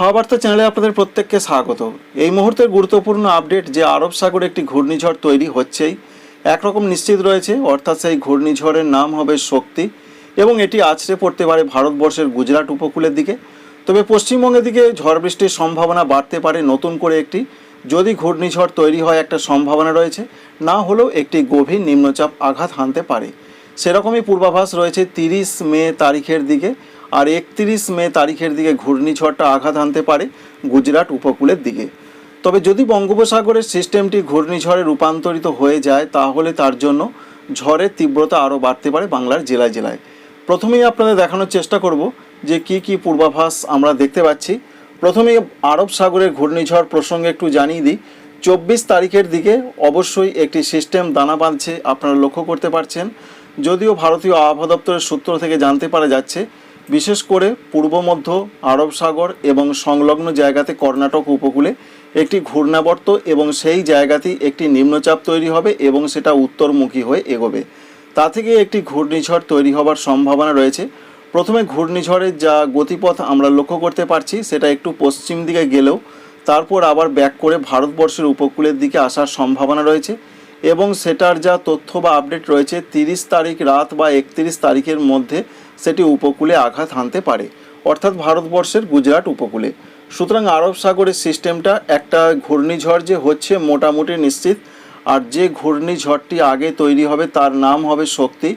হাওয়া বার্তা চ্যানেলে আপনাদের প্রত্যেককে স্বাগত। এই মুহূর্তের গুরুত্বপূর্ণ আপডেট যে আরব সাগরে একটি ঘূর্ণিঝড় তৈরি হচ্ছেই, একরকম নিশ্চিত রয়েছে, অর্থাৎ সেই ঘূর্ণিঝড়ের নাম হবে শক্তি এবং এটি আছড়ে পড়তে পারে ভারতবর্ষের গুজরাট উপকূলের দিকে। তবে পশ্চিমবঙ্গের দিকে ঝড় বৃষ্টির সম্ভাবনা বাড়তে পারে নতুন করে একটি। যদি ঘূর্ণিঝড় তৈরি হয় একটা সম্ভাবনা রয়েছে, না হলেও একটি গভীর নিম্নচাপ আঘাত হানতে পারে। সেরকমই পূর্বাভাস রয়েছে তিরিশ মে তারিখের দিকে আর একত্রিশ মে তারিখের দিকে ঘূর্ণিঝড়টা আঘাত হানতে পারে গুজরাট উপকূলের দিকে। তবে যদি বঙ্গোপসাগরের সিস্টেমটি ঘূর্ণিঝড়ে রূপান্তরিত হয়ে যায়, তাহলে তার জন্য ঝড়ের তীব্রতা আরও বাড়তে পারে বাংলার জেলায় জেলায়। প্রথমেই আপনাদের দেখানোর চেষ্টা করব যে কি কি পূর্বাভাস আমরা দেখতে পাচ্ছি। প্রথমে আরব সাগরের ঘূর্ণিঝড় প্রসঙ্গে একটু জানিয়ে দিই। চব্বিশ তারিখের দিকে অবশ্যই একটি সিস্টেম দানা বাঁধছে, আপনারা লক্ষ্য করতে পারছেন। যদিও ভারতীয় আবহাওয়া দপ্তরের সূত্র থেকে জানতে পারা যাচ্ছে বিশেষ করে পূর্ব, মধ্য আরব সাগর এবং সংলগ্ন জায়গাতে কর্ণাটক উপকূলে একটি ঘূর্ণাবর্ত এবং সেই জায়গাতেই একটি নিম্নচাপ তৈরি হবে এবং সেটা উত্তরমুখী হয়ে এগোবে। তা থেকে একটি ঘূর্ণিঝড় তৈরি হবার সম্ভাবনা রয়েছে। প্রথমে ঘূর্ণিঝড়ের যা গতিপথ আমরা লক্ষ্য করতে পারছি, সেটা একটু পশ্চিম দিকে গেলেও তারপর আবার ব্যাক করে ভারতবর্ষের উপকূলের দিকে আসার সম্ভাবনা রয়েছে এবং সেটার যা তথ্য বা আপডেট রয়েছে, তিরিশ তারিখ রাত বা একত্রিশ তারিখের মধ্যে সেটি উপকূলে আঘাত হানতে পারে, অর্থাৎ ভারতবর্ষের গুজরাট উপকূলে। সুতরাং আরব সাগরের সিস্টেমটা একটা ঘূর্ণিঝড় যে হচ্ছে মোটামুটি নিশ্চিত, আর যে ঘূর্ণিঝড়টি আগে তৈরি হবে তার নাম হবে শক্তি।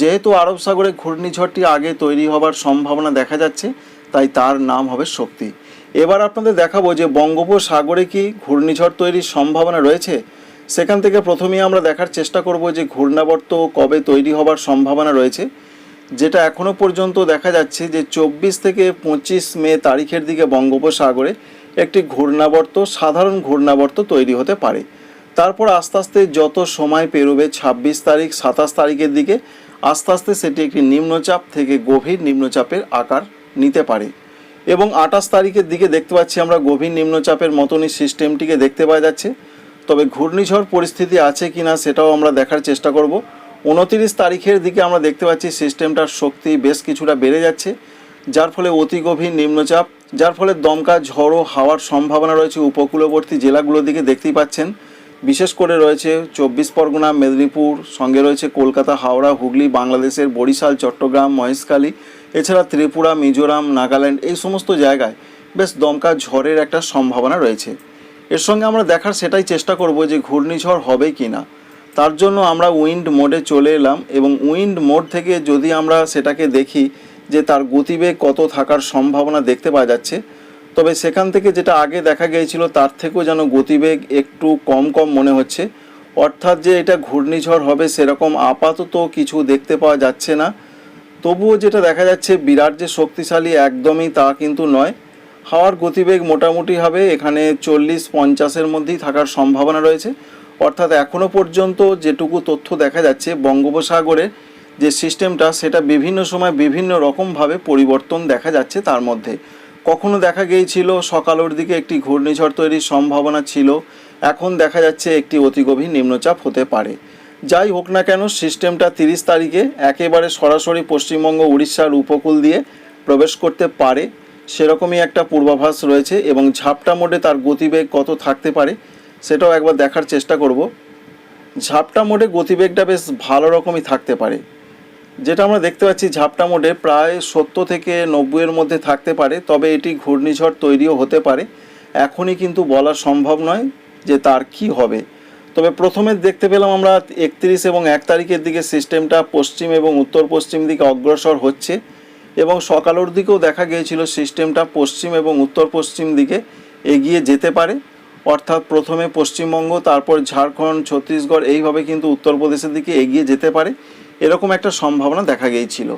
যেহেতু আরব সাগরে ঘূর্ণিঝড়টি আগে তৈরি হবার সম্ভাবনা দেখা যাচ্ছে, তাই তার নাম হবে শক্তি। এবার আপনাদের দেখাবো যে বঙ্গোপসাগরে কি ঘূর্ণিঝড় তৈরির সম্ভাবনা রয়েছে। সেখান থেকে প্রথমেই আমরা দেখার চেষ্টা করব যে ঘূর্ণাবর্ত কবে তৈরি হবার সম্ভাবনা রয়েছে। যেটা এখনও পর্যন্ত দেখা যাচ্ছে যে চব্বিশ থেকে পঁচিশ মে তারিখের দিকে বঙ্গোপসাগরে একটি ঘূর্ণাবর্ত, সাধারণ ঘূর্ণাবর্ত তৈরি হতে পারে। তারপর আস্তে আস্তে যত সময় পেরোবে, ছাব্বিশ তারিখ, সাতাশ তারিখের দিকে, আস্তে আস্তে সেটি একটি নিম্নচাপ থেকে গভীর নিম্নচাপের আকার নিতে পারে। এবং আঠাশ তারিখের দিকে দেখতে পাচ্ছি আমরা গভীর নিম্নচাপের মতনই সিস্টেমটিকে দেখতে পাওয়া যাচ্ছে। তবে ঘূর্ণিঝড় পরিস্থিতি আছে কি না সেটাও আমরা দেখার চেষ্টা করব। উনতিরিশ তারিখের দিকে আমরা দেখতে পাচ্ছি সিস্টেমটার শক্তি বেশ কিছুটা বেড়ে যাচ্ছে, যার ফলে অতি গভীর নিম্নচাপ, যার ফলে দমকা, ঝড়ো হাওয়ার সম্ভাবনা রয়েছে উপকূলবর্তী জেলাগুলোর দিকে দেখতেই পাচ্ছেন। বিশেষ করে রয়েছে চব্বিশ পরগনা, মেদিনীপুর, সঙ্গে রয়েছে কলকাতা, হাওড়া, হুগলি, বাংলাদেশের বরিশাল, চট্টগ্রাম, মহেশখালী, এছাড়া ত্রিপুরা, মিজোরাম, নাগাল্যান্ড, এই সমস্ত জায়গায় বেশ দমকা, ঝড়ের একটা সম্ভাবনা রয়েছে। এর সঙ্গে আমরা দেখার সেটাই চেষ্টা করব যে ঘূর্ণিঝড় হবে কি না তার জন্য আমরা উইন্ড মোডে চলে এলাম এবং উইন্ড মোড থেকে যদি আমরা সেটাকে দেখি যে তার গতিবেগ কত থাকার সম্ভাবনা দেখতে পাওয়া যাচ্ছে, তবে সেখান থেকে যেটা আগে দেখা গিয়েছিল তার থেকেও যেন গতিবেগ একটু কম কম মনে হচ্ছে। অর্থাৎ যে এটা ঘূর্ণিঝড় হবে সেরকম আপাতত কিছু দেখতে পাওয়া যাচ্ছে না। তবুও যেটা দেখা যাচ্ছে বিরাট যে শক্তিশালী একদমই তা কিন্তু নয়। হাওয়ার গতিবেগ মোটামুটি হবে এখানে চল্লিশ পঞ্চাশের মধ্যেই থাকার সম্ভাবনা রয়েছে। অর্থাৎ এখনও পর্যন্ত যেটুকু তথ্য দেখা যাচ্ছে বঙ্গোপসাগরে যে সিস্টেমটা, সেটা বিভিন্ন সময় বিভিন্ন রকমভাবে পরিবর্তন দেখা যাচ্ছে তার মধ্যে। কখনো দেখা গিয়েছিল সকালের দিকে একটি ঘূর্ণিঝড় তৈরির সম্ভাবনা ছিল, এখন দেখা যাচ্ছে একটি অতি গভীর নিম্নচাপ হতে পারে। যাই হোক না কেন, সিস্টেমটা তিরিশ তারিখে একেবারে সরাসরি পশ্চিমবঙ্গ, উড়িষ্যার উপকূল দিয়ে প্রবেশ করতে পারে। সেরকমই একটা পূর্বাভাস রয়েছে এবং ঝাপটা মোডে তার গতিবেগ কত থাকতে পারে সেটাও একবার দেখার চেষ্টা করব। ঝাপটা মোডে গতিবেগটা বেশ ভালো রকমই থাকতে পারে। যেটা আমরা দেখতে পাচ্ছি ঝাপটা মোডে প্রায় সত্তর থেকে নব্বইয়ের মধ্যে থাকতে পারে, তবে এটি ঘূর্ণিঝড় তৈরিও হতে পারে। এখনই কিন্তু বলা সম্ভব নয় যে তার কি হবে। তবে প্রথমে দেখতে পেলাম আমরা একত্রিশ এবং এক তারিখের দিকে সিস্টেমটা পশ্চিম এবং উত্তর পশ্চিম দিকে অগ্রসর হচ্ছে এবং সকালের দিকেও দেখা গিয়েছিল সিস্টেমটা পশ্চিম এবং উত্তর পশ্চিম দিকে এগিয়ে যেতে পারে। অর্থাৎ প্রথমে পশ্চিমবঙ্গ, তারপর ঝাড়খণ্ড, ছত্তিশগড়, এইভাবে কিন্তু উত্তরপ্রদেশের দিকে এগিয়ে যেতে পারে, এরকম একটা সম্ভাবনা দেখা গিয়েছিল।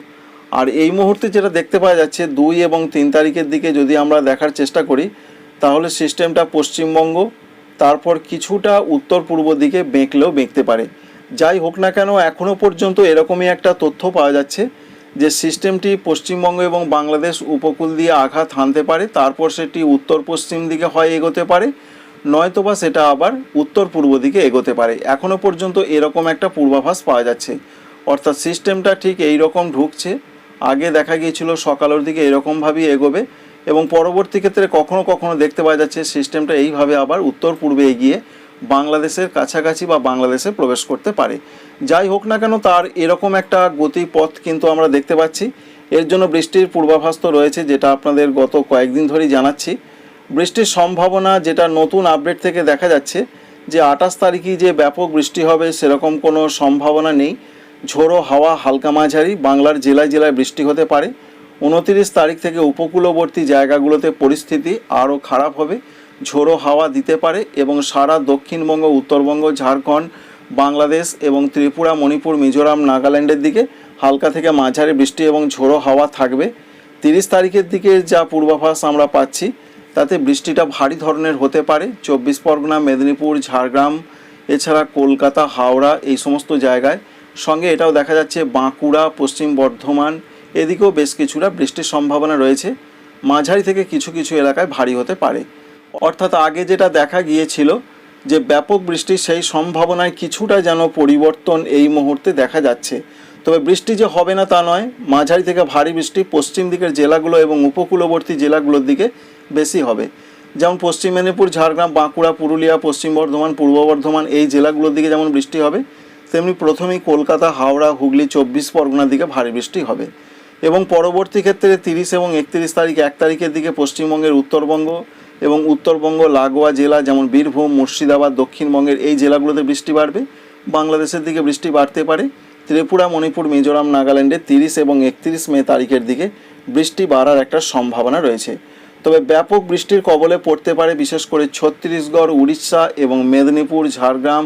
আর এই মুহূর্তে যেটা দেখতে পাওয়া যাচ্ছে, দুই এবং তিন তারিখের দিকে যদি আমরা দেখার চেষ্টা করি, তাহলে সিস্টেমটা পশ্চিমবঙ্গ, তারপর কিছুটা উত্তর পূর্ব দিকে বেঁকলেও বেঁকতে পারে। যাই হোক না কেন এখনও পর্যন্ত এরকমই একটা তথ্য পাওয়া যাচ্ছে যে সিস্টেমটি পশ্চিমবঙ্গ এবং বাংলাদেশ উপকূল দিয়ে আঘাত হানতে পারে, তারপর সেটি উত্তর পশ্চিম দিকে হয় এগোতে পারে নয়তোবা সেটা আবার উত্তর পূর্ব দিকে এগোতে পারে। এখনও পর্যন্ত এরকম একটা পূর্বাভাস পাওয়া যাচ্ছে। অর্থাৎ সিস্টেমটা ঠিক এই রকম ঢুকছে। আগে দেখা গিয়েছিল সকালের দিকে এরকমভাবেই এগোবে এবং পরবর্তী ক্ষেত্রে কখনো কখনো দেখতে পাওয়া যাচ্ছে সিস্টেমটা এইভাবে আবার উত্তর পূর্বে এগিয়ে বাংলাদেশের কাছাকাছি বা বাংলাদেশে প্রবেশ করতে পারে। যাই হোক না কেন তার এরকম একটা গতিপথ কিন্তু আমরা দেখতে পাচ্ছি। এর জন্য বৃষ্টির পূর্বাভাস তো রয়েছে যেটা আপনাদের গত কয়েকদিন ধরেই জানাচ্ছি। বৃষ্টির সম্ভাবনা যেটা নতুন আপডেট থেকে দেখা যাচ্ছে, যে আঠাশ তারিখই যে ব্যাপক বৃষ্টি হবে সেরকম কোনো সম্ভাবনা নেই। ঝোড়ো হাওয়া, হালকা মাঝারি, বাংলার জেলায় জেলায় বৃষ্টি হতে পারে। উনতিরিশ তারিখ থেকে উপকূলবর্তী জায়গাগুলোতে পরিস্থিতি আরও খারাপ হবে। ঝোড়ো হাওয়া দিতে পারে এবং সারা দক্ষিণবঙ্গ, উত্তরবঙ্গ, ঝাড়খণ্ড, বাংলাদেশ এবং ত্রিপুরা, মণিপুর, মিজোরাম, নাগাল্যান্ডের দিকে হালকা থেকে মাঝারি বৃষ্টি এবং ঝোড়ো হাওয়া থাকবে। তিরিশ তারিখের দিকে যা পূর্বাভাস আমরা পাচ্ছি তাতে বৃষ্টিটা ভারী ধরনের হতে পারে। চব্বিশ পরগনা, মেদিনীপুর, ঝাড়গ্রাম, এছাড়া কলকাতা, হাওড়া এই সমস্ত জায়গায়। সঙ্গে এটাও দেখা যাচ্ছে বাঁকুড়া, পশ্চিম বর্ধমান, এদিকেও বেশ কিছুটা বৃষ্টির সম্ভাবনা রয়েছে। মাঝারি থেকে কিছু কিছু এলাকায় ভারী হতে পারে। অর্থাৎ আগে যেটা দেখা গিয়েছিল যে ব্যাপক বৃষ্টির সেই সম্ভাবনায় কিছুটা যেন পরিবর্তন এই মুহূর্তে দেখা যাচ্ছে। তবে বৃষ্টি যে হবে না তা নয়, মাঝারি থেকে ভারী বৃষ্টি পশ্চিম দিকের জেলাগুলো এবং উপকূলবর্তী জেলাগুলোর দিকে বেশি হবে। যেমন পশ্চিম মেদিনীপুর, ঝাড়গ্রাম, বাঁকুড়া, পুরুলিয়া, পশ্চিম বর্ধমান, পূর্ব বর্ধমান এই জেলাগুলোর দিকে যেমন বৃষ্টি হবে, তেমনি প্রথমেই কলকাতা, হাওড়া, হুগলি, চব্বিশ পরগনার দিকে ভারী বৃষ্টি হবে। এবং পরবর্তী ক্ষেত্রে তিরিশ এবং একত্রিশ তারিখ, এক তারিখের দিকে পশ্চিমবঙ্গের উত্তরবঙ্গ এবং উত্তরবঙ্গ, লাগোয়া জেলা যেমন বীরভূম, মুর্শিদাবাদ, দক্ষিণবঙ্গের এই জেলাগুলোতে বৃষ্টি বাড়বে। বাংলাদেশের দিকে বৃষ্টি বাড়তে পারে। ত্রিপুরা, মণিপুর, মিজোরাম, নাগাল্যান্ডে তিরিশ এবং একত্রিশ মে তারিখের দিকে বৃষ্টি বাড়ার একটা সম্ভাবনা রয়েছে। তবে ব্যাপক বৃষ্টির কবলে পড়তে পারে বিশেষ করে ছত্তিশগড়, উড়িষ্যা এবং মেদিনীপুর, ঝাড়গ্রাম।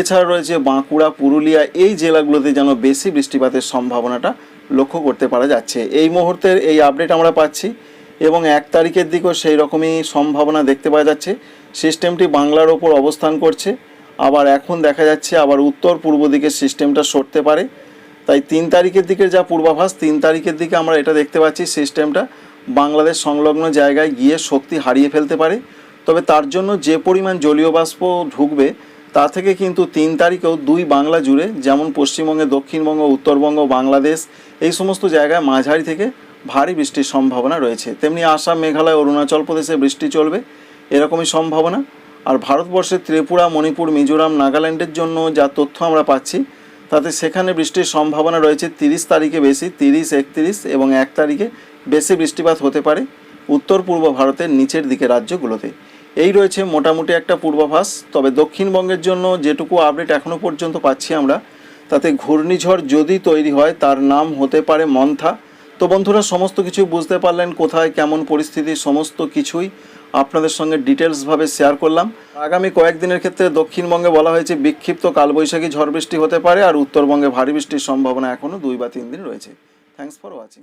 এছাড়া রয়েছে বাঁকুড়া, পুরুলিয়া, এই জেলাগুলোতে যেন বেশি বৃষ্টিপাতের সম্ভাবনাটা লক্ষ্য করতে পারা যাচ্ছে। এই মুহূর্তের এই আপডেট আমরা পাচ্ছি এবং এক তারিখের দিকেও সেই রকমই সম্ভাবনা দেখতে পাওয়া যাচ্ছে। সিস্টেমটি বাংলার ওপর অবস্থান করছে। আবার এখন দেখা যাচ্ছে আবার উত্তর পূর্ব দিকে সিস্টেমটা সরতে পারে। তাই তিন তারিখের দিকে যা পূর্বাভাস, তিন তারিখের দিকে আমরা এটা দেখতে পাচ্ছি সিস্টেমটা। বাংলাদেশ সংলগ্ন জায়গায় গিয়ে শক্তি হারিয়ে ফেলতে পারে। তবে তার জন্য যে পরিমাণ জলীয় বাষ্প ঢুকবে, তা থেকে কিন্তু তিন তারিখেও দুই বাংলা জুড়ে, যেমন পশ্চিমবঙ্গে দক্ষিণবঙ্গ, উত্তরবঙ্গ, বাংলাদেশ, এই সমস্ত জায়গায় মাঝারি থেকে ভারী বৃষ্টির সম্ভাবনা রয়েছে। তেমনি আসাম, মেঘালয়, অরুণাচল প্রদেশে বৃষ্টি চলবে, এরকমই সম্ভাবনা। আর ভারতবর্ষের ত্রিপুরা, মণিপুর, মিজোরাম, নাগাল্যান্ডের জন্য যা তথ্য আমরা পাচ্ছি তাতে সেখানে বৃষ্টির সম্ভাবনা রয়েছে তিরিশ তারিখে বেশি, তিরিশ, একত্রিশ এবং এক তারিখে বেশি বৃষ্টিপাত হতে পারে উত্তর পূর্ব ভারতের নিচের দিকে রাজ্যগুলোতে। এই রয়েছে মোটামুটি একটা পূর্বাভাস, তবে দক্ষিণবঙ্গের জন্য যেটুকু আপডেট এখনও পর্যন্ত পাচ্ছি আমরা, তাতে ঘূর্ণিঝড় যদি তৈরি হয় তার নাম হতে পারে মন্থা। তো বন্ধুরা, সমস্ত কিছু বুঝতে পারলেন কোথায়, কেমন পরিস্থিতি, সমস্ত কিছুই আপনাদের সঙ্গে ডিটেলসভাবে শেয়ার করলাম। আগামী কয়েকদিনের ক্ষেত্রে দক্ষিণবঙ্গে বলা হয়েছে, বিক্ষিপ্ত কালবৈশাখী ঝড় বৃষ্টি হতে পারে আর উত্তরবঙ্গে ভারী বৃষ্টির সম্ভাবনা এখনও দুই বা তিন দিন রয়েছে। Thanks for watching